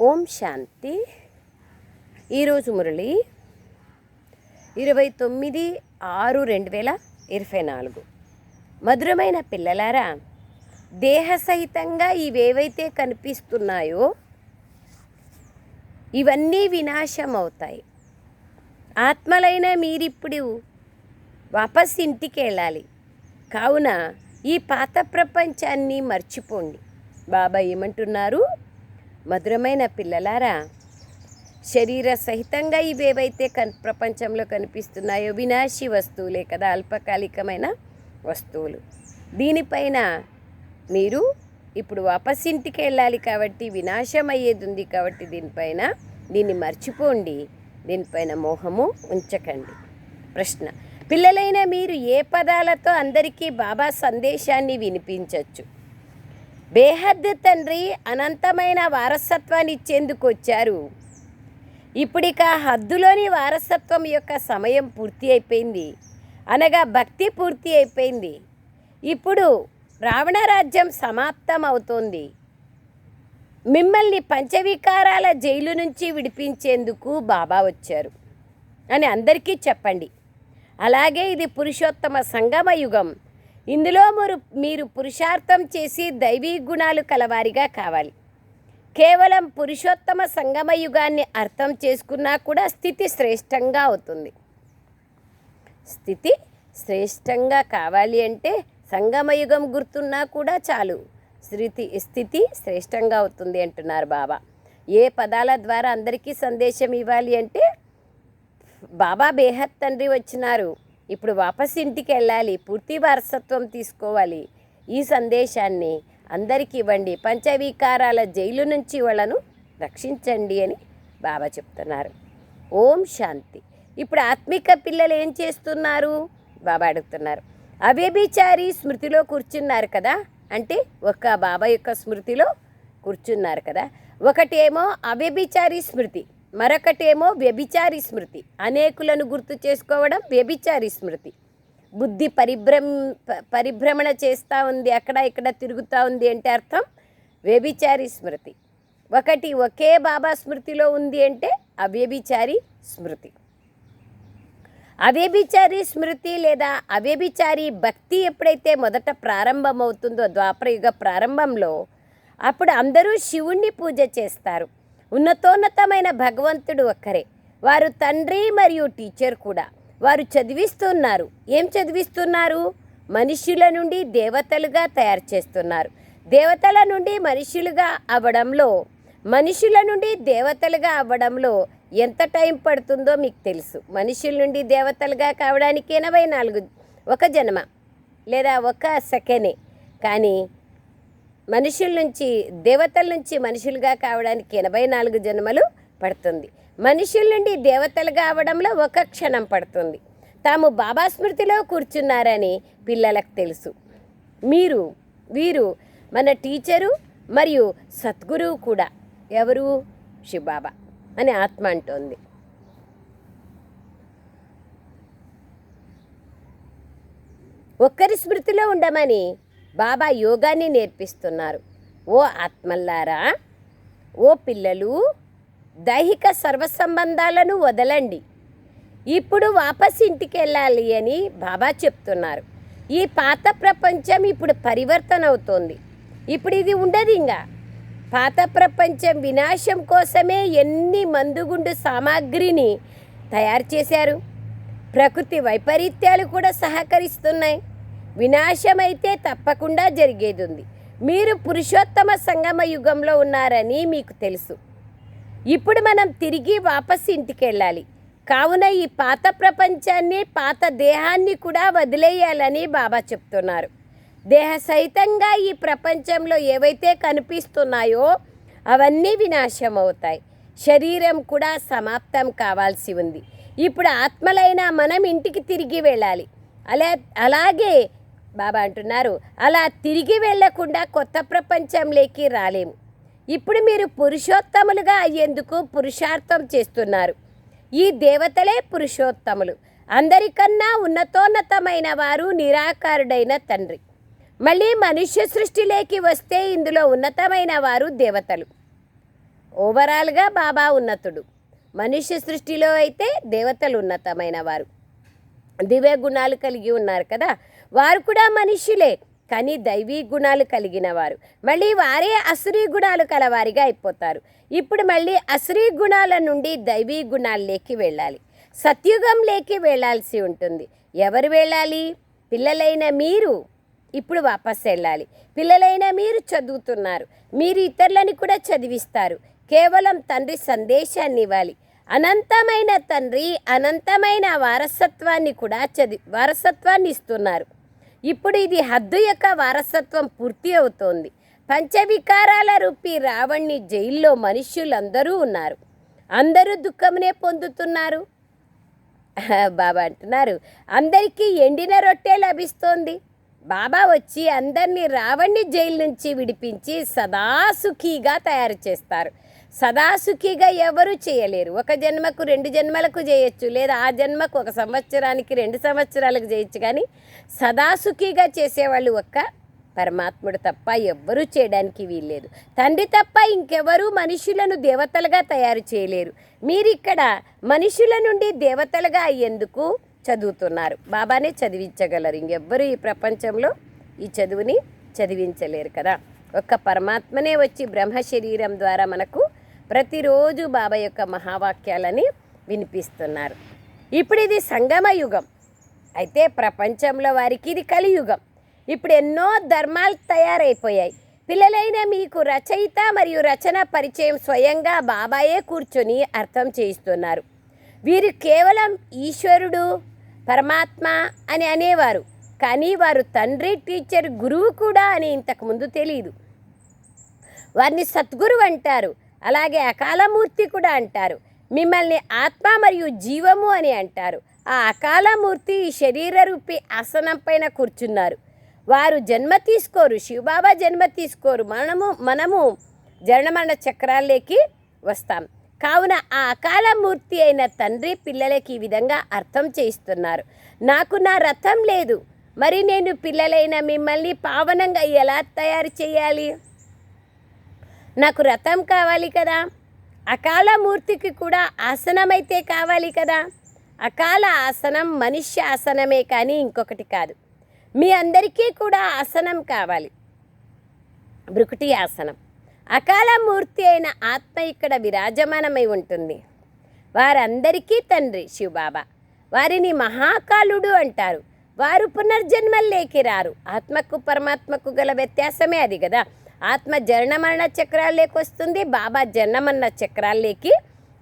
ఓం శాంతి. ఈరోజు మురళి ఇరవై తొమ్మిది ఆరు రెండు వేల ఇరవై నాలుగు. మధురమైన పిల్లలారా దేహ సహితంగా ఇవేవైతే కనిపిస్తున్నాయో ఇవన్నీ వినాశం అవుతాయి ఆత్మలైన మీరిప్పుడు వాపస్ ఇంటికి వెళ్ళాలి కావున ఈ పాత ప్రపంచాన్ని మర్చిపోండి. బాబా ఏమంటున్నారు? మధురమైన పిల్లలారా? శరీర సహితంగా ఇవేవైతే కన్ ప్రపంచంలో కనిపిస్తున్నాయో వినాశి వస్తువులే కదా అల్పకాలికమైన వస్తువులు. దీనిపైన మీరు ఇప్పుడు వాపస్ ఇంటికి వెళ్ళాలి కాబట్టి వినాశం అయ్యేది ఉంది కాబట్టి దీనిపైన దీన్ని మర్చిపోండి. దీనిపైన మోహము ఉంచకండి. ప్రశ్న. పిల్లలైన మీరు ఏ పదాలతో అందరికీ బాబా సందేశాన్ని వినిపించవచ్చు బేహద్ తండ్రి అనంతమైన వారసత్వాన్ని ఇచ్చేందుకు వచ్చారు ఇప్పుడిక హద్దులోని వారసత్వం యొక్క సమయం పూర్తి అయిపోయింది. అనగా భక్తి పూర్తి అయిపోయింది. ఇప్పుడు రావణ రాజ్యం సమాప్తం అవుతోంది మిమ్మల్ని పంచవికారాల జైలు నుంచి విడిపించేందుకు బాబా వచ్చారు. అని అందరికీ చెప్పండి. అలాగే ఇది పురుషోత్తమ సంగమ యుగం ఇందులో మీరు మీరు పురుషార్థం చేసి దైవీ గుణాలు కలవారిగా కావాలి. కేవలం పురుషోత్తమ సంగమ యుగాన్ని అర్థం చేసుకున్నా కూడా స్థితి శ్రేష్టంగా అవుతుంది. స్థితి శ్రేష్టంగా కావాలి అంటే సంగమయుగం గుర్తున్నా కూడా చాలు. స్థితి స్థితి శ్రేష్టంగా అవుతుంది అంటున్నారు బాబా. ఏ పదాల ద్వారా అందరికీ సందేశం ఇవ్వాలి అంటే బాబా బేహత్ తండ్రి వచ్చినారు. ఇప్పుడు వాపస్ ఇంటికి వెళ్ళాలి పూర్తి వారసత్వం తీసుకోవాలి. ఈ సందేశాన్ని అందరికీ ఇవ్వండి. పంచవికారాల జైలు నుంచి వాళ్ళను రక్షించండి అని బాబా చెప్తున్నారు. ఓం శాంతి. ఇప్పుడు ఆత్మిక పిల్లలు ఏం చేస్తున్నారు? బాబా అడుగుతున్నారు. అవేబిచారి స్మృతిలో కూర్చున్నారు కదా? అంటే ఒక బాబా యొక్క స్మృతిలో కూర్చున్నారు కదా? ఒకటేమో అవేబిచారి స్మృతి. మరొకటేమో వ్యభిచారి స్మృతి. అనేకులను గుర్తు చేసుకోవడం వ్యభిచారి స్మృతి. బుద్ధి పరిభ్రమ పరిభ్రమణ చేస్తూ ఉంది అక్కడ ఇక్కడ తిరుగుతూ ఉంది అంటే అర్థం వ్యభిచారి స్మృతి. ఒకటి ఒకే బాబా స్మృతిలో ఉంది అంటే అవ్యభిచారి స్మృతి. అవ్యభిచారి స్మృతి లేదా అవ్యభిచారి భక్తి ఎప్పుడైతే మొదట ప్రారంభమవుతుందో ద్వాపరయుగ ప్రారంభంలో అప్పుడు అందరూ శివుణ్ణి పూజ చేస్తారు. ఉన్నతోన్నతమైన భగవంతుడు ఒక్కరే. వారు తండ్రి మరియు టీచర్ కూడా. వారు చదివిస్తున్నారు. ఏం చదివిస్తున్నారు? మనుష్యుల నుండి దేవతలుగా తయారు చేస్తున్నారు. దేవతల నుండి మనుషులుగా అవ్వడంలో మనుషుల నుండి దేవతలుగా అవ్వడంలో ఎంత టైం పడుతుందో మీకు తెలుసు. మనుషుల నుండి దేవతలుగా కావడానికి ఎనభై నాలుగు ఒక జన్మ లేదా ఒక సెకండే కానీ మనుషుల నుంచి దేవతల నుంచి మనుషులుగా కావడానికి ఎనభై నాలుగు జన్మలు పడుతుంది. మనుషుల నుండి దేవతలుగా అవడంలో ఒక క్షణం పడుతుంది. తాము బాబా స్మృతిలో కూర్చున్నారని పిల్లలకు తెలుసు. మీరు వీరు మన టీచరు మరియు సద్గురువు కూడా. ఎవరు? శివబాబా అని ఆత్మ అంటోంది. ఒక్కరి స్మృతిలో ఉండమని బాబా యోగాన్ని నేర్పిస్తున్నారు. ఓ ఆత్మల్లారా ఓ పిల్లలు దైహిక సర్వసంబంధాలను వదలండి. ఇప్పుడు వాపస్ ఇంటికి వెళ్ళాలి అని బాబా చెప్తున్నారు. ఈ పాత ప్రపంచం ఇప్పుడు పరివర్తన అవుతోంది ఇప్పుడు ఇది ఉండదు ఇంకా పాత ప్రపంచం వినాశం కోసమే ఎన్ని మందుగుండు సామాగ్రిని తయారు చేశారు. ప్రకృతి వైపరీత్యాలు కూడా సహకరిస్తున్నాయి. వినాశమైతే తప్పకుండా జరిగేది ఉంది మీరు పురుషోత్తమ సంగమ యుగంలో ఉన్నారని మీకు తెలుసు. ఇప్పుడు మనం తిరిగి వాపస్ ఇంటికి వెళ్ళాలి కావున ఈ పాత ప్రపంచాన్ని పాత దేహాన్ని కూడా వదిలేయాలని బాబా చెప్తున్నారు. దేహ సహితంగా ఈ ప్రపంచంలో ఏవైతే కనిపిస్తున్నాయో అవన్నీ వినాశం అవుతాయి శరీరం కూడా సమాప్తం కావాల్సి ఉంది. ఇప్పుడు ఆత్మలైన మనం ఇంటికి తిరిగి వెళ్ళాలి. అలా అలాగే బాబా అంటున్నారు. అలా తిరిగి వెళ్ళకుండా కొత్త ప్రపంచంలోకి రాలేము ఇప్పుడు మీరు పురుషోత్తములుగా అయ్యేందుకు పురుషార్థం చేస్తున్నారు. ఈ దేవతలే పురుషోత్తములు. అందరికన్నా ఉన్నతోన్నతమైన వారు నిరాకారుడైన తండ్రి. మళ్ళీ మనుష్య సృష్టిలోకి వస్తే ఇందులో ఉన్నతమైన వారు దేవతలు. ఓవరాల్గా బాబా ఉన్నతుడు. మనుష్య సృష్టిలో అయితే దేవతలు ఉన్నతమైన వారు. దివ్య గుణాలు కలిగి ఉన్నారు కదా. వారు కూడా మనుష్యులే కానీ దైవీ గుణాలు కలిగిన వారు మళ్ళీ వారే అసురీ గుణాలు కలవారిగా అయిపోతారు. ఇప్పుడు మళ్ళీ అసురీ గుణాల నుండి దైవీ గుణాల్లోకి వెళ్ళాలి. సత్యుగంలోకి వెళ్ళాల్సి ఉంటుంది. ఎవరు వెళ్ళాలి? పిల్లలైన మీరు. ఇప్పుడు వాపస్ వెళ్ళాలి. పిల్లలైన మీరు చదువుతున్నారు. మీరు ఇతరులని కూడా చదివిస్తారు. కేవలం తండ్రి సందేశాన్ని ఇవ్వాలి. అనంతమైన తండ్రి అనంతమైన వారసత్వాన్ని కూడా చదివి వారసత్వాన్ని ఇస్తున్నారు. ఇప్పుడు ఇది హద్దు యొక్క వారసత్వం పూర్తి అవుతోంది. పంచవికారాల రూపీ రావణ్ణి జైల్లో మనుష్యులందరూ ఉన్నారు. అందరూ దుఃఖమునే పొందుతున్నారు. బాబా అంటున్నారు. అందరికీ ఎండిన రొట్టె లభిస్తోంది. బాబా వచ్చి అందరినీ రావణ్ణి జైలు నుంచి విడిపించి సదా సుఖీగా తయారు చేస్తారు. సదాసుఖిగా ఎవరు చేయలేరు. ఒక జన్మకు రెండు జన్మలకు చేయొచ్చు లేదా ఆ జన్మకు ఒక సంవత్సరానికి రెండు సంవత్సరాలకు చేయొచ్చు కానీ సదాసుఖిగా చేసేవాళ్ళు ఒక్క పరమాత్ముడు తప్ప ఎవ్వరూ చేయడానికి వీల్లేదు. తండ్రి తప్ప ఇంకెవరూ మనుషులను దేవతలుగా తయారు చేయలేరు. మీరు ఇక్కడ మనుషుల నుండి దేవతలుగా అయ్యేందుకు చదువుతున్నారు. బాబానే చదివించగలరు. ఇంకెవ్వరూ ఈ ప్రపంచంలో ఈ చదువుని చదివించలేరు కదా. ఒక్క పరమాత్మనే వచ్చి బ్రహ్మ శరీరం ద్వారా మనకు ప్రతిరోజు బాబా యొక్క మహావాక్యాలని వినిపిస్తున్నారు. ఇప్పుడు ఇది సంగమ యుగం. అయితే ప్రపంచంలో వారికి ఇది కలియుగం. ఇప్పుడు ఎన్నో ధర్మాలు తయారైపోయాయి. పిల్లలైన మీకు రచయిత మరియు రచన పరిచయం స్వయంగా బాబాయే కూర్చొని అర్థం చేయిస్తున్నారు. వీరు కేవలం ఈశ్వరుడు పరమాత్మ అని అనేవారు. కానీ వారు తండ్రి టీచర్ గురువు కూడా అని ఇంతకుముందు తెలియదు వారిని సద్గురు అంటారు. అలాగే అకాలమూర్తి కూడా అంటారు. మిమ్మల్ని ఆత్మ మరియు జీవము అని అంటారు. ఆ అకాలమూర్తి ఈ శరీర రూపి ఆసనం పైన కూర్చున్నారు. వారు జన్మ తీసుకోరు శివబాబా జన్మ తీసుకోరు. మనము మనము జనమరణ చక్రాల్లోకి వస్తాం. కావున ఆ అకాలమూర్తి అయిన తండ్రి పిల్లలకి ఈ విధంగా అర్థం చేయిస్తున్నారు. నాకు నా రథం లేదు. మరి నేను పిల్లలైన మిమ్మల్ని పావనంగా ఎలా తయారు చేయాలి? నాకు రథం కావాలి కదా. అకాల మూర్తికి కూడా ఆసనమైతే కావాలి కదా. అకాల ఆసనం మనుష్య ఆసనమే కానీ ఇంకొకటి కాదు. మీ అందరికీ కూడా ఆసనం కావాలి. బ్రుకుటి ఆసనం. అకాల మూర్తి అయిన ఆత్మ ఇక్కడ విరాజమానమై ఉంటుంది. వారందరికీ తండ్రి శివబాబా. వారిని మహాకాలుడు అంటారు. వారు పునర్జన్మల్లేకి రారు. ఆత్మకు పరమాత్మకు గల వ్యత్యాసమే అది కదా. ఆత్మ జనమరణ చక్రాల్లోకి వస్తుంది బాబా జనమరణ చక్రాల్లోకి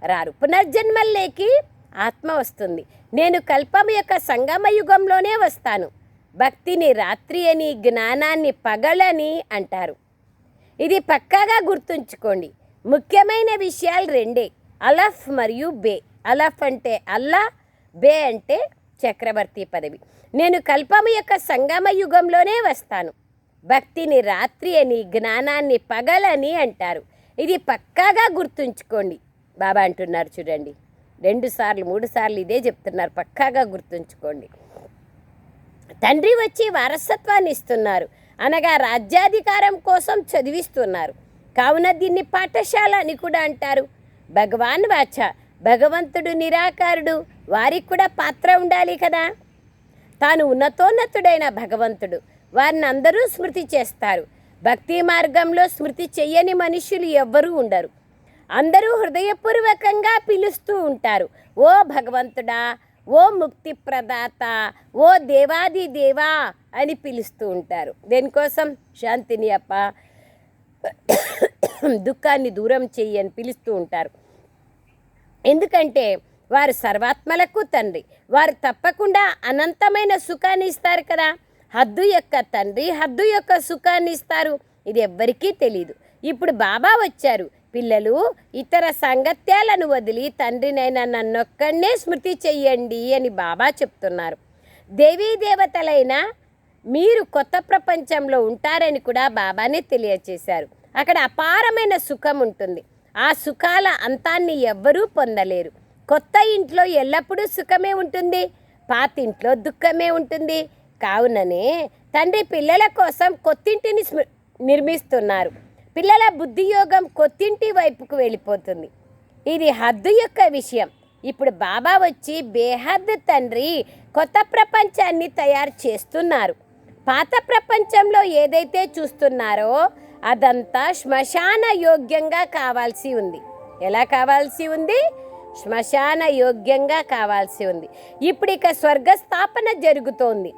రారు. పునర్జన్మల్లోకి ఆత్మ వస్తుంది. నేను కల్పం యొక్క సంగమ యుగంలోనే వస్తాను. భక్తిని రాత్రి అని జ్ఞానాన్ని పగలని అంటారు. ఇది పక్కాగా గుర్తుంచుకోండి. ముఖ్యమైన విషయాలు రెండే. అలఫ్ మరియు బే. అలఫ్ అంటే అల్లా బే అంటే చక్రవర్తి పదవి. నేను కల్పము యొక్క సంగమ యుగంలోనే వస్తాను. భక్తిని రాత్రి అని జ్ఞానాన్ని పగలని అంటారు. ఇది పక్కాగా గుర్తుంచుకోండి. బాబా అంటున్నారు చూడండి. రెండు సార్లు మూడు సార్లు ఇదే చెప్తున్నారు. పక్కాగా గుర్తుంచుకోండి. తండ్రి వచ్చి వారసత్వాన్ని ఇస్తున్నారు. అనగా రాజ్యాధికారం కోసం చదివిస్తున్నారు. కావున దీన్ని పాఠశాల అని కూడా అంటారు. భగవాన్ వాచ భగవంతుడు నిరాకారుడు వారికి కూడా పాత్ర ఉండాలి కదా. తాను ఉన్నతోన్నతుడైన భగవంతుడు. వారిని అందరూ స్మృతి చేస్తారు. భక్తి మార్గంలో స్మృతి చెయ్యని మనుషులు ఎవ్వరూ ఉండరు. అందరూ హృదయపూర్వకంగా పిలుస్తూ ఉంటారు. ఓ భగవంతుడా ఓ ముక్తి ప్రదాత ఓ దేవాది దేవా అని పిలుస్తూ ఉంటారు. దేనికోసం? శాంతిని అప్ప దుఃఖాన్ని దూరం చెయ్యి అని పిలుస్తూ ఉంటారు. ఎందుకంటే వారు సర్వాత్మలకు తండ్రి. వారు తప్పకుండా అనంతమైన సుఖాన్ని ఇస్తారు కదా. హద్దు యొక్క తండ్రి హద్దు యొక్క సుఖాన్ని ఇస్తారు. ఇది ఎవ్వరికీ తెలియదు ఇప్పుడు బాబా వచ్చారు. పిల్లలు ఇతర సంగత్యాలను వదిలి తండ్రినైనా నన్నొక్కడనే స్మృతి చెయ్యండి అని బాబా చెప్తున్నారు. దేవీ దేవతలైన మీరు కొత్త ప్రపంచంలో ఉంటారని కూడా బాబానే తెలియచేశారు. అక్కడ అపారమైన సుఖం ఉంటుంది. ఆ సుఖాల అంతాన్ని ఎవ్వరూ పొందలేరు. కొత్త ఇంట్లో ఎల్లప్పుడూ సుఖమే ఉంటుంది. పాత ఇంట్లో దుఃఖమే ఉంటుంది. కావుననే తండ్రి పిల్లల కోసం కొత్తింటిని స్మ- నిర్మిస్తున్నారు. పిల్లల బుద్ధియోగం కొత్తింటి వైపుకు వెళ్ళిపోతుంది. ఇది హద్దు యొక్క విషయం. ఇప్పుడు బాబా వచ్చి బేహద్ తండ్రి కొత్త ప్రపంచాన్ని తయారు చేస్తున్నారు. పాత ప్రపంచంలో ఏదైతే చూస్తున్నారో అదంతా శ్మశాన యోగ్యంగా కావాల్సి ఉంది. ఎలా కావాల్సి ఉంది? శ్మశాన యోగ్యంగా కావాల్సి ఉంది. ఇప్పుడు ఇక స్వర్గ స్థాపన జరుగుతోంది.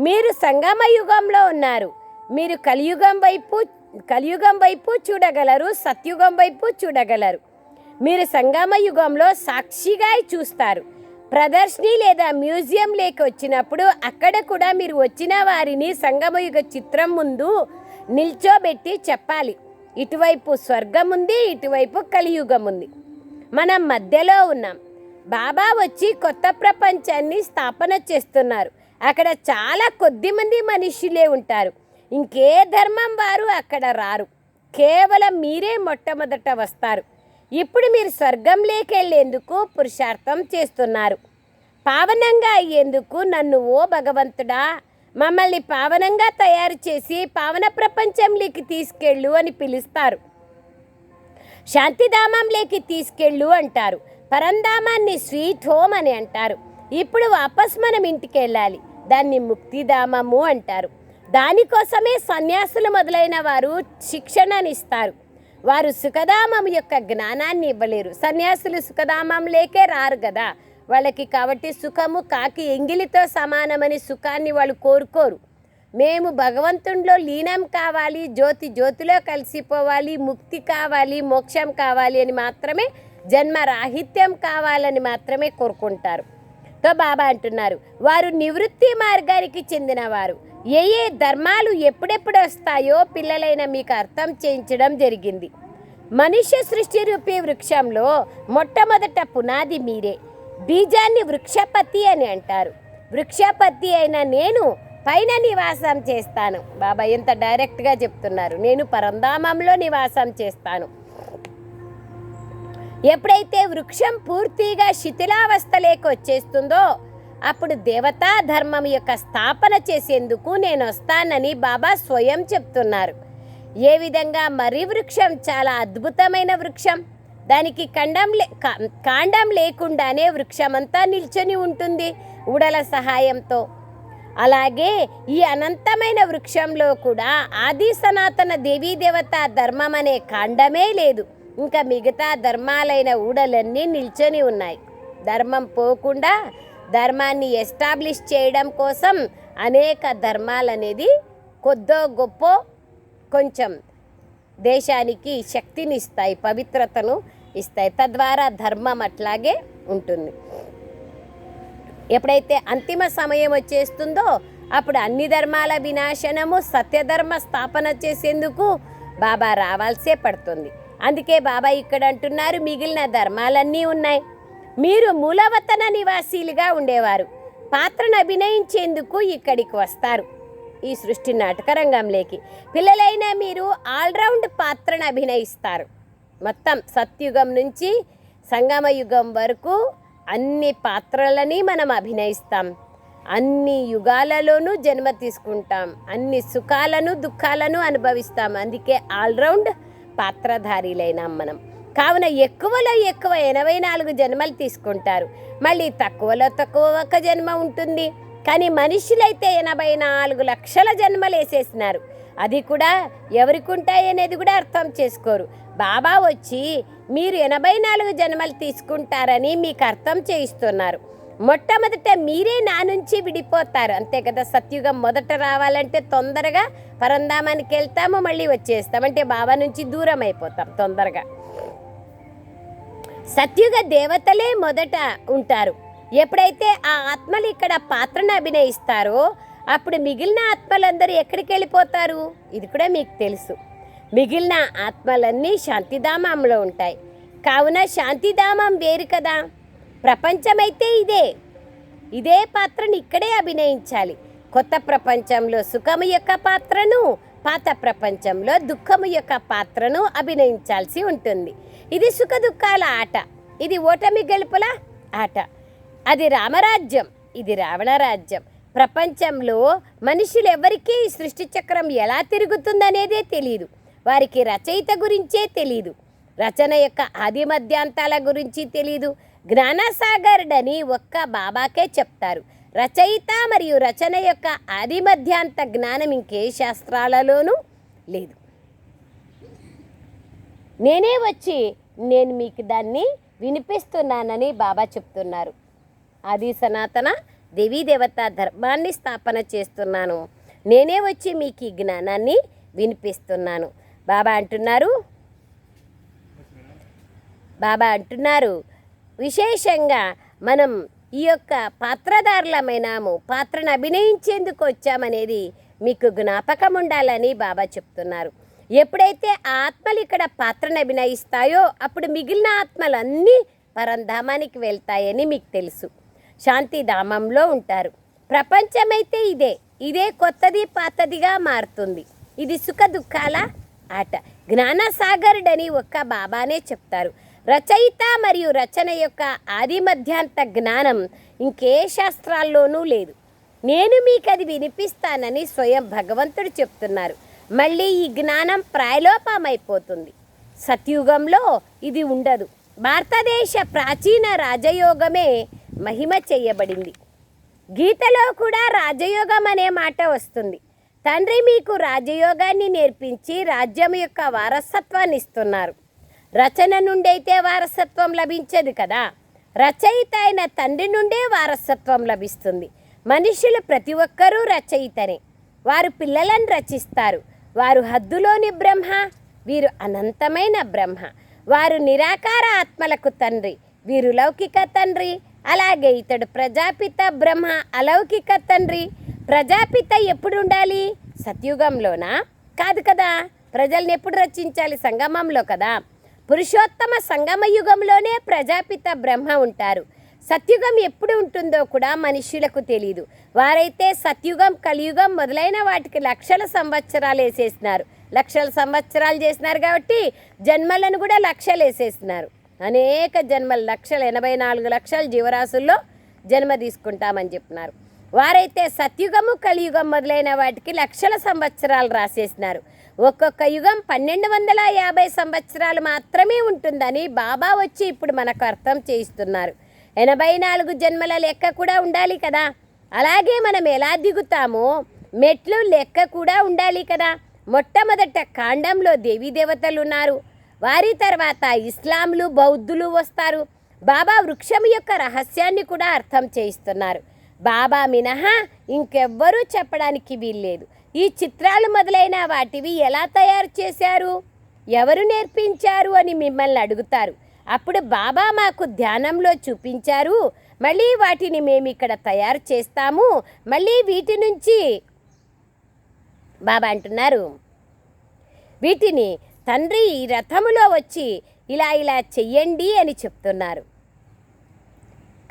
మీరు సంగమ యుగంలో ఉన్నారు. మీరు కలియుగం వైపు కలియుగం వైపు చూడగలరు సత్యుగం వైపు చూడగలరు. మీరు సంగమ యుగంలో సాక్షిగా చూస్తారు. ప్రదర్శని లేదా మ్యూజియం లేక వచ్చినప్పుడు అక్కడ కూడా మీరు వచ్చిన వారిని సంగమయుగ చిత్రం ముందు నిల్చోబెట్టి చెప్పాలి. ఇటువైపు స్వర్గం ఉంది ఇటువైపు కలియుగం ఉంది. మనం మధ్యలో ఉన్నాం. బాబా వచ్చి కొత్త ప్రపంచాన్ని స్థాపన చేస్తున్నారు. అక్కడ చాలా కొద్ది మంది మనుషులే ఉంటారు. ఇంకే ధర్మం వారు అక్కడ రారు. కేవలం మీరే మొట్టమొదట వస్తారు. ఇప్పుడు మీరు స్వర్గంలోకి వెళ్ళేందుకు పురుషార్థం చేస్తున్నారు. పావనంగా అయ్యేందుకు నన్ను ఓ భగవంతుడా మమ్మల్ని పావనంగా తయారు చేసి పావన ప్రపంచంలోకి తీసుకెళ్ళు అని పిలుస్తారు. శాంతిధామంలోకి తీసుకెళ్ళు అంటారు. పరంధామాన్ని స్వీట్ హోమ్ అని అంటారు. ఇప్పుడు వాపస్ మనం ఇంటికి వెళ్ళాలి దాన్ని ముక్తిధామము అంటారు. దానికోసమే సన్యాసులు మొదలైన వారు శిక్షణనిస్తారు. వారు సుఖధామం యొక్క జ్ఞానాన్ని ఇవ్వలేరు. సన్యాసులు సుఖధామం లేకే రారు కదా వాళ్ళకి కాబట్టి సుఖము కాకి ఎంగిలితో సమానమని సుఖాన్ని వాళ్ళు కోరుకోరు. మేము భగవంతునిలో లీనం కావాలి జ్యోతి జ్యోతిలో కలిసిపోవాలి ముక్తి కావాలి మోక్షం కావాలి అని మాత్రమే జన్మ రాహిత్యం కావాలని మాత్రమే కోరుకుంటారు. తో బాబా అంటున్నారు. వారు నివృత్తి మార్గానికి చెందినవారు. ఏ ఏ ధర్మాలు ఎప్పుడెప్పుడు వస్తాయో పిల్లలైన మీకు అర్థం చేయించడం జరిగింది. మనుష్య సృష్టి రూపీ వృక్షంలో మొట్టమొదట పునాది మీరే. బీజాన్ని వృక్షపతి అని అంటారు. వృక్షపతి అయిన నేను పైన నివాసం చేస్తాను. బాబా ఎంత డైరెక్ట్గా చెప్తున్నారు. నేను పరంధామంలో నివాసం చేస్తాను. ఎప్పుడైతే వృక్షం పూర్తిగా శిథిలావస్థలేకి వచ్చేస్తుందో అప్పుడు దేవతా ధర్మం యొక్క స్థాపన చేసేందుకు నేను వస్తానని బాబా స్వయం చెప్తున్నారు. ఏ విధంగా మర్రి వృక్షం? చాలా అద్భుతమైన వృక్షం. దానికి కండం లే కా- కాండం లేకుండానే వృక్షమంతా నిల్చొని ఉంటుంది ఉడల సహాయంతో. అలాగే ఈ అనంతమైన వృక్షంలో కూడా ఆది సనాతన దేవీ దేవత ధర్మం అనే కాండమే లేదు. ఇంకా మిగతా ధర్మాలైన ఊడలన్నీ నిల్చొని ఉన్నాయి. ధర్మం పోకుండా ధర్మాన్ని ఎస్టాబ్లిష్ చేయడం కోసం అనేక ధర్మాలు అనేది కొద్దో గొప్ప కొంచెం దేశానికి శక్తిని ఇస్తాయి పవిత్రతను ఇస్తాయి. తద్వారా ధర్మం అట్లాగే ఉంటుంది. ఎప్పుడైతే అంతిమ సమయం వచ్చేస్తుందో అప్పుడు అన్ని ధర్మాల వినాశనము సత్యధర్మ స్థాపన చేసేందుకు బాబా రావాల్సే పడుతుంది. అందుకే బాబా ఇక్కడ అంటున్నారు మిగిలిన ధర్మాలన్నీ ఉన్నాయి. మీరు మూలవతన నివాసీలుగా ఉండేవారు. పాత్రను అభినయించేందుకు ఇక్కడికి వస్తారు. ఈ సృష్టి నాటక రంగంలోకి పిల్లలైన మీరు ఆల్రౌండ్ పాత్రను అభినయిస్తారు. మొత్తం సత్యుగం నుంచి సంగమ యుగం వరకు అన్ని పాత్రలని మనం అభినయిస్తాం. అన్ని యుగాలలోనూ జన్మ తీసుకుంటాం. అన్ని సుఖాలను దుఃఖాలను అనుభవిస్తాం. అందుకే ఆల్రౌండ్ పాత్రధారీలైన మనం. కావున ఎక్కువలో ఎక్కువ ఎనభై నాలుగు జన్మలు తీసుకుంటారు. మళ్ళీ తక్కువలో తక్కువ ఒక జన్మ ఉంటుంది. కానీ మనుషులైతే ఎనభై నాలుగు లక్షల జన్మలు వేసేసినారు. అది కూడా ఎవరికి ఉంటాయనేది కూడా అర్థం చేసుకోరు. బాబా వచ్చి మీరు ఎనభై నాలుగు జన్మలు తీసుకుంటారని మీకు అర్థం చేయిస్తున్నారు. మొట్టమొదట మీరే నా నుంచి విడిపోతారు. అంతే కదా సత్యుగం మొదట రావాలంటే తొందరగా పరంధామానికి వెళ్తాము మళ్ళీ వచ్చేస్తాం. అంటే బాబా నుంచి దూరం అయిపోతాం తొందరగా. సత్యుగ దేవతలే మొదట ఉంటారు. ఎప్పుడైతే ఆ ఆత్మలు ఇక్కడ పాత్రను అభినయిస్తారో అప్పుడు మిగిలిన ఆత్మలందరూ ఎక్కడికి వెళ్ళిపోతారు? ఇది కూడా మీకు తెలుసు. మిగిలిన ఆత్మలన్నీ శాంతిధామంలో ఉంటాయి. కావున శాంతిధామం వేరు కదా. ప్రపంచమైతే ఇదే. ఇదే పాత్రను ఇక్కడే అభినయించాలి. కొత్త ప్రపంచంలో సుఖము యొక్క పాత్రను పాత ప్రపంచంలో దుఃఖము యొక్క పాత్రను అభినయించాల్సి ఉంటుంది. ఇది సుఖ దుఃఖాల ఆట. ఇది ఓటమి గెలుపుల ఆట. అది రామరాజ్యం. ఇది రావణ రాజ్యం. ప్రపంచంలో మనుషులు ఎవరికీ ఈ సృష్టి చక్రం ఎలా తిరుగుతుందనేదే తెలియదు వారికి రచయిత గురించే తెలియదు రచన యొక్క ఆది మధ్యాంతాల గురించి తెలియదు జ్ఞానసాగరుడని ఒక్క బాబాకే చెప్తారు. రచయిత మరియు రచన యొక్క ఆది మధ్యాంత జ్ఞానం ఇంకే శాస్త్రాలలోనూ లేదు. నేనే వచ్చి నేను మీకు దాన్ని వినిపిస్తున్నానని బాబా చెప్తున్నారు. ఆది సనాతన దేవీ దేవత ధర్మాన్ని స్థాపన చేస్తున్నాను. నేనే వచ్చి మీకు ఈ జ్ఞానాన్ని వినిపిస్తున్నాను. బాబా అంటున్నారు? బాబా అంటున్నారు. విశేషంగా మనం ఈ యొక్క పాత్రధారులమైనాము పాత్రను అభినయించేందుకు వచ్చామనేది మీకు జ్ఞాపకం ఉండాలని బాబా చెప్తున్నారు. ఎప్పుడైతే ఆ ఆత్మలు ఇక్కడ పాత్రను అభినయిస్తాయో అప్పుడు మిగిలిన ఆత్మలన్నీ పరంధామానికి వెళ్తాయని మీకు తెలుసు. శాంతిధామంలో ఉంటారు. ప్రపంచమైతే ఇదే ఇదే కొత్తది పాతదిగా మారుతుంది. ఇది సుఖ దుఃఖాల ఆట. జ్ఞానసాగరుడని ఒక్క బాబానే చెప్తారు. రచయిత మరియు రచన యొక్క ఆది మధ్యాంత జ్ఞానం ఇంకే శాస్త్రాల్లోనూ లేదు. నేను మీకు అది వినిపిస్తానని స్వయం భగవంతుడు చెప్తున్నారు. మళ్ళీ ఈ జ్ఞానం ప్రాయలోపమైపోతుంది. సత్యుగంలో ఇది ఉండదు. భారతదేశ ప్రాచీన రాజయోగమే మహిమ చేయబడింది. గీతలో కూడా రాజయోగం అనే మాట వస్తుంది. తండ్రి మీకు రాజయోగాన్ని నేర్పించి రాజ్యం యొక్క వారసత్వాన్ని ఇస్తున్నారు రచన నుండి అయితే వారసత్వం లభించదు కదా. రచయిత అయిన తండ్రి నుండే వారసత్వం లభిస్తుంది. మనుషులు ప్రతి ఒక్కరూ రచయితనే. వారు పిల్లలను రచిస్తారు. వారు హద్దులోని బ్రహ్మ వీరు అనంతమైన బ్రహ్మ. వారు నిరాకార ఆత్మలకు తండ్రి వీరు లౌకిక తండ్రి అలాగే ఇతడు ప్రజాపిత బ్రహ్మ అలౌకిక తండ్రి. ప్రజాపిత ఎప్పుడు ఉండాలి? సత్యుగంలోనా? కాదు కదా. ప్రజల్ని ఎప్పుడు రచించాలి? సంగమంలో కదా. పురుషోత్తమ సంగమ యుగంలోనే ప్రజాపిత బ్రహ్మ ఉంటారు. సత్యుగం ఎప్పుడు ఉంటుందో కూడా మనుష్యులకు తెలియదు వారైతే సత్యుగం కలియుగం మొదలైన వాటికి లక్షల సంవత్సరాలు వేసేసినారు. లక్షల సంవత్సరాలు చేసినారు కాబట్టి జన్మలను కూడా లక్షలు వేసేసినారు. అనేక జన్మలు లక్షలు ఎనభై నాలుగు లక్షల జీవరాశుల్లో జన్మ తీసుకుంటామని చెప్పినారు. వారైతే సత్యుగము కలియుగం మొదలైన వాటికి లక్షల సంవత్సరాలు రాసేసినారు. ఒక్కొక్క యుగం పన్నెండు వందల యాభై సంవత్సరాలు మాత్రమే ఉంటుందని బాబా వచ్చి ఇప్పుడు మనకు అర్థం చేయిస్తున్నారు. ఎనభై నాలుగు జన్మల లెక్క కూడా ఉండాలి కదా. అలాగే మనం ఎలా దిగుతామో మెట్లు లెక్క కూడా ఉండాలి కదా. మొట్టమొదట కాండంలో దేవీ దేవతలు ఉన్నారు. వారి తర్వాత ఇస్లాంలు బౌద్ధులు వస్తారు. బాబా వృక్షం యొక్క రహస్యాన్ని కూడా అర్థం చేయిస్తున్నారు. బాబా మినహా ఇంకెవ్వరూ చెప్పడానికి వీల్లేదు. ఈ చిత్రాలు మొదలైన వాటివి ఎలా తయారు చేశారు? ఎవరు నేర్పించారు అని మిమ్మల్ని అడుగుతారు. అప్పుడు బాబా మాకు ధ్యానంలో చూపించారు. మళ్ళీ వాటిని మేము ఇక్కడ తయారు చేస్తాము. మళ్ళీ వీటి నుంచి బాబా అంటున్నారు. వీటిని తండ్రి ఈ రథములో వచ్చి ఇలా ఇలా చెయ్యండి అని చెప్తున్నారు.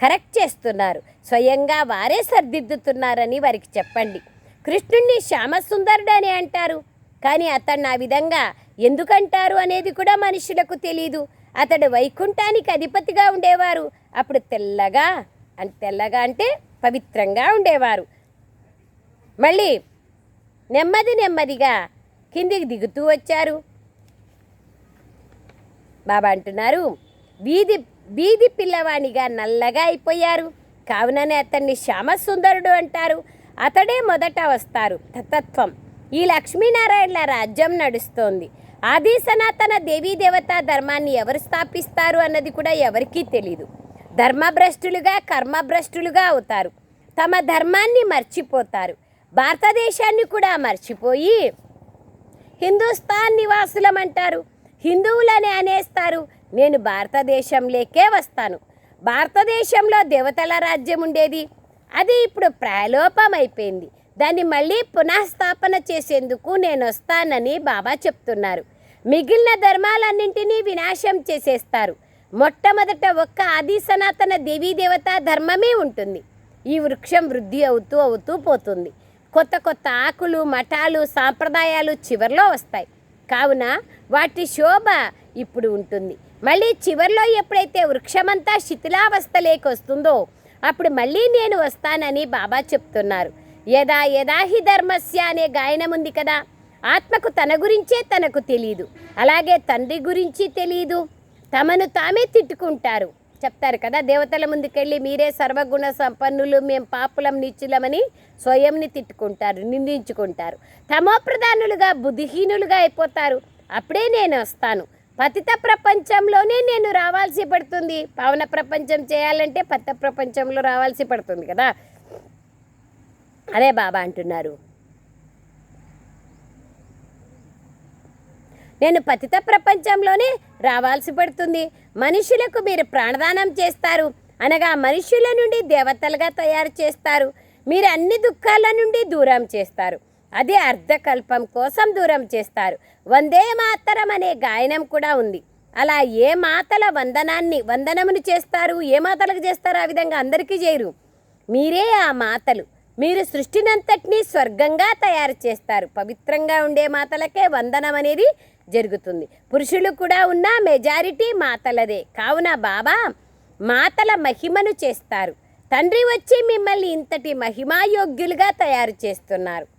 కరెక్ట్ చేస్తున్నారు. స్వయంగా వారే సర్దిద్దుతున్నారని వారికి చెప్పండి. కృష్ణుణ్ణి శ్యామసుందరుడు అని అంటారు. కానీ అతన్ని ఆ విధంగా ఎందుకంటారు అనేది కూడా మనుషులకు తెలియదు అతడు వైకుంఠానికి అధిపతిగా ఉండేవారు. అప్పుడు తెల్లగా అంటే తెల్లగా అంటే పవిత్రంగా ఉండేవారు. మళ్ళీ నెమ్మది నెమ్మదిగా కిందికి దిగుతూ వచ్చారు. బాబా అంటున్నారు వీధి వీధి పిల్లవాణిగా నల్లగా అయిపోయారు. కావుననే అతన్ని శ్యామసుందరుడు అంటారు. అతడే మొదట వస్తారు. తతత్వం ఈ లక్ష్మీనారాయణల రాజ్యం నడుస్తోంది. ఆది సనాతన దేవీ దేవతా ధర్మాన్ని ఎవరు స్థాపిస్తారు అన్నది కూడా ఎవరికీ తెలీదు. ధర్మభ్రష్టులుగా కర్మభ్రష్టులుగా అవుతారు. తమ ధర్మాన్ని మర్చిపోతారు. భారతదేశాన్ని కూడా మర్చిపోయి హిందుస్థాన్ నివాసులం అంటారు హిందువులని అనేస్తారు. నేను భారతదేశంలోకే వస్తాను. భారతదేశంలో దేవతల రాజ్యం ఉండేది? అది ఇప్పుడు ప్రాయలోపం అయిపోయింది దాన్ని మళ్ళీ పునఃస్థాపన చేసేందుకు నేను వస్తానని బాబా చెప్తున్నారు. మిగిలిన ధర్మాలన్నింటినీ వినాశం చేసేస్తారు. మొట్టమొదట ఒక్క ఆది సనాతన దేవీ ధర్మమే ఉంటుంది. ఈ వృక్షం వృద్ధి అవుతూ అవుతూ పోతుంది. కొత్త కొత్త ఆకులు మఠాలు సాంప్రదాయాలు చివర్లో వస్తాయి. కావున వాటి శోభ ఇప్పుడు ఉంటుంది. మళ్ళీ చివర్లో ఎప్పుడైతే వృక్షమంతా శిథిలావస్థలోకి వస్తుందో అప్పుడు మళ్ళీ నేను వస్తానని బాబా చెప్తున్నారు. యదా యదా హి ధర్మస్య అనే గాయనం ఉంది కదా ఆత్మకు తన గురించే తనకు తెలియదు అలాగే తండ్రి గురించి తెలియదు తమను తామే తిట్టుకుంటారు. చెప్తారు కదా దేవతల ముందుకెళ్ళి మీరే సర్వగుణ సంపన్నులు మేము పాపులం నిచ్చులమని స్వయంని తిట్టుకుంటారు నిందించుకుంటారు. తమో ప్రధానులుగా బుద్ధిహీనులుగా అయిపోతారు. అప్పుడే నేను వస్తాను. పతిత ప్రపంచంలోనే నేను రావాల్సి పడుతుంది. పవన ప్రపంచం చేయాలంటే పతిత ప్రపంచంలో రావాల్సి పడుతుంది కదా? అదే బాబా అంటున్నారు. నేను పతిత ప్రపంచంలోనే రావాల్సి పడుతుంది. మనుషులకు మీరు ప్రాణదానం చేస్తారు. అనగా మనుషుల నుండి దేవతలుగా తయారు చేస్తారు. మీరు అన్ని దుఃఖాల నుండి దూరం చేస్తారు. అది అర్ధకల్పం కోసం దూరం చేస్తారు. వందే మాతరం అనే గాయనం కూడా ఉంది. అలా ఏ మాతల వందనాన్ని వందనమును చేస్తారు? ఏ మాతలకు చేస్తారు? ఆ విధంగా అందరికీ చేయరు. మీరే ఆ మాతలు. మీరు సృష్టినంతటినీ స్వర్గంగా తయారు చేస్తారు. పవిత్రంగా ఉండే మాతలకే వందనం అనేది జరుగుతుంది. పురుషులు కూడా ఉన్న మెజారిటీ మాతలదే. కావున బాబా మాతల మహిమను చేస్తారు. తండ్రి వచ్చి మిమ్మల్ని ఇంతటి మహిమాయోగ్యులుగా తయారు చేస్తున్నారు.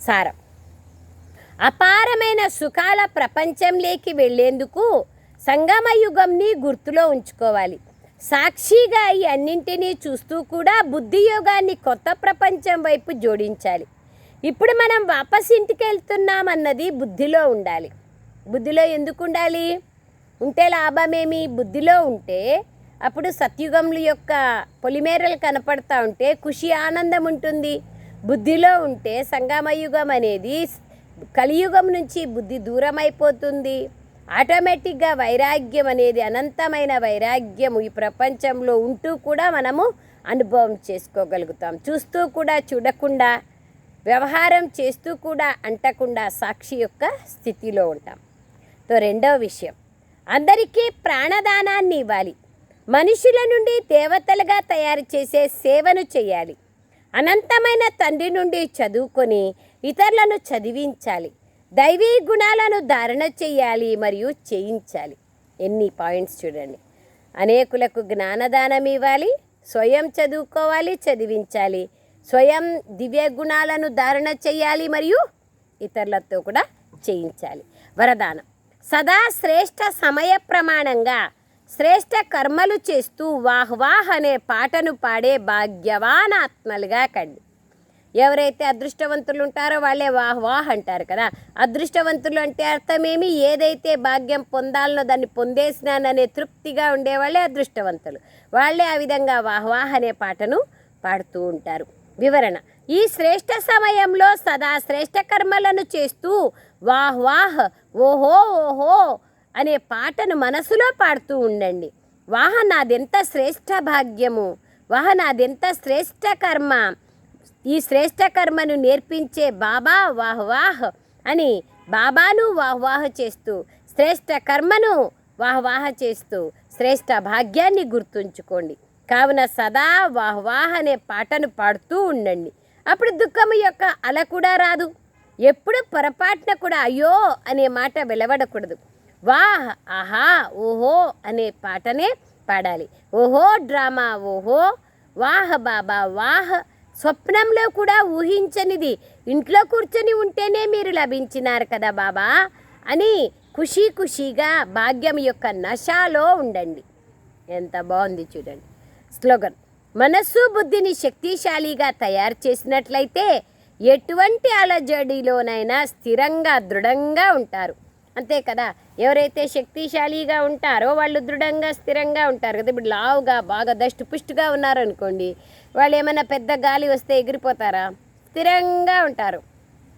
సారం. అపారమైన సుఖాల ప్రపంచంలోకి వెళ్ళేందుకు సంగమ యుగంని గుర్తులో ఉంచుకోవాలి. సాక్షిగా ఈ అన్నింటినీ చూస్తూ కూడా బుద్ధి యోగాన్ని కొత్త ప్రపంచం వైపు జోడించాలి. ఇప్పుడు మనం వాపస్ ఇంటికి వెళ్తున్నామన్నది బుద్ధిలో ఉండాలి. బుద్ధిలో ఎందుకు ఉండాలి? ఉంటే లాభమేమి? బుద్ధిలో ఉంటే అప్పుడు సత్యుగముల యొక్క పొలిమేరలు కనపడతా ఉంటే ఖుషి ఆనందం ఉంటుంది. బుద్ధిలో ఉంటే సంగమయుగం అనేది కలియుగం నుంచి బుద్ధి దూరమైపోతుంది. ఆటోమేటిక్గా వైరాగ్యం అనేది అనంతమైన వైరాగ్యము ఈ ప్రపంచంలో ఉంటూ కూడా మనము అనుభవం చేసుకోగలుగుతాం. చూస్తూ కూడా చూడకుండా వ్యవహారం చేస్తూ కూడా అంటకుండా సాక్షి యొక్క స్థితిలో ఉంటాం. తో రెండవ విషయం అందరికీ ప్రాణదానాన్ని ఇవ్వాలి. మనుషుల నుండి దేవతలుగా తయారు చేసే సేవను చేయాలి. అనంతమైన తండ్రి నుండి చదువుకొని ఇతరులను చదివించాలి. దైవీ గుణాలను ధారణ చేయాలి మరియు చేయించాలి. ఎన్ని పాయింట్స్ చూడండి. అనేకులకు జ్ఞానదానం ఇవ్వాలి స్వయం చదువుకోవాలి చదివించాలి. స్వయం దివ్య గుణాలను ధారణ చేయాలి మరియు ఇతరులతో కూడా చేయించాలి. వరదానం. సదా శ్రేష్ట సమయ ప్రమాణంగా శ్రేష్ట కర్మలు చేస్తూ వాహ్ వాహ్ అనే పాటను పాడే భాగ్యవాన్ ఆత్మలుగా కండి. ఎవరైతే అదృష్టవంతులు ఉంటారో వాళ్ళే వాహ్ వాహ్ అంటారు కదా. అదృష్టవంతులు అంటే అర్థమేమి? ఏదైతే భాగ్యం పొందాలనో దాన్ని పొందేసినాననే తృప్తిగా ఉండేవాళ్ళే అదృష్టవంతులు. వాళ్ళే ఆ విధంగా వాహ్ వాహ్ అనే పాటను పాడుతూ ఉంటారు. వివరణ. ఈ శ్రేష్ట సమయంలో సదా శ్రేష్ట కర్మలను చేస్తూ వాహ్ వాహ్ ఓహో ఓహో అనే పాటను మనసులో పాడుతూ ఉండండి. వాహ నాదెంత శ్రేష్ట భాగ్యము. వాహ నాదెంత శ్రేష్ట కర్మ. ఈ శ్రేష్ట కర్మను నేర్పించే బాబా వాహ్ వాహ్ అని బాబాను వాహ్ వాహ్ చేస్తూ శ్రేష్ట కర్మను వాహ్ వాహ్ చేస్తూ శ్రేష్ట భాగ్యాన్ని గుర్తుంచుకోండి. కావున సదా వాహ్ వాహ్ అనే పాటను పాడుతూ ఉండండి. అప్పుడు దుఃఖము యొక్క అల కూడా రాదు. ఎప్పుడు పొరపాటున కూడా అయ్యో అనే మాట వెలవడకూడదు. వాహ్ ఆహా ఓహో అనే పాటనే పాడాలి. ఓహో డ్రామా ఓహో వాహ్ బాబా వాహ్. స్వప్నంలో కూడా ఊహించనిది. ఇంట్లో కూర్చొని ఉంటేనే మీరు లభించినారు కదా బాబా అని ఖుషీ ఖుషీగా భాగ్యం యొక్క నశాలో ఉండండి. ఎంత బాగుంది చూడండి. స్లోగన్. మనస్సు బుద్ధిని శక్తిశాలిగా తయారు చేసినట్లయితే ఎటువంటి అలజడిలోనైనా స్థిరంగా దృఢంగా ఉంటారు. అంతే కదా? ఎవరైతే శక్తిశాలిగా ఉంటారో వాళ్ళు దృఢంగా స్థిరంగా ఉంటారు కదా? ఇప్పుడు లావుగా బాగా దష్టు పుష్టిగా ఉన్నారనుకోండి వాళ్ళు ఏమైనా పెద్ద గాలి వస్తే ఎగిరిపోతారా? స్థిరంగా ఉంటారు.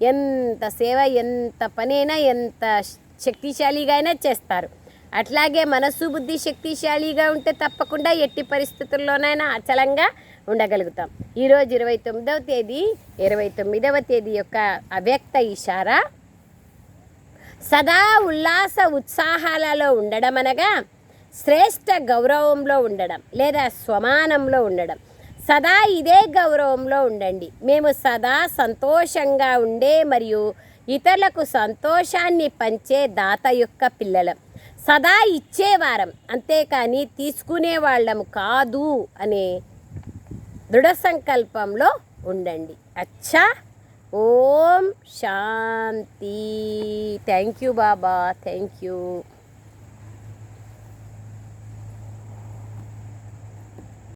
ఎంత సేవ ఎంత పనైనా ఎంత శక్తిశాలిగా అయినా చేస్తారు. అట్లాగే మనస్సు బుద్ధి శక్తిశాలిగా ఉంటే తప్పకుండా ఎట్టి పరిస్థితుల్లోనైనా అచలంగా ఉండగలుగుతాం. ఈరోజు ఇరవై తొమ్మిదవ తేదీ ఇరవై తొమ్మిదవ తేదీ యొక్క అవ్యక్త ఇషారా సదా ఉల్లాస ఉత్సాహాలలో ఉండడం అనగా శ్రేష్ట గౌరవంలో ఉండడం లేదా స్వమానంలో ఉండడం. సదా ఇదే గౌరవంలో ఉండండి. మేము సదా సంతోషంగా ఉండే మరియు ఇతరులకు సంతోషాన్ని పంచే దాత యొక్క పిల్లలం. సదా ఇచ్చేవారం అంతేకాని తీసుకునే వాళ్ళం కాదు అనే దృఢ సంకల్పంలో ఉండండి. అచ్చా! ఓం శాంతి thank you Baba thank you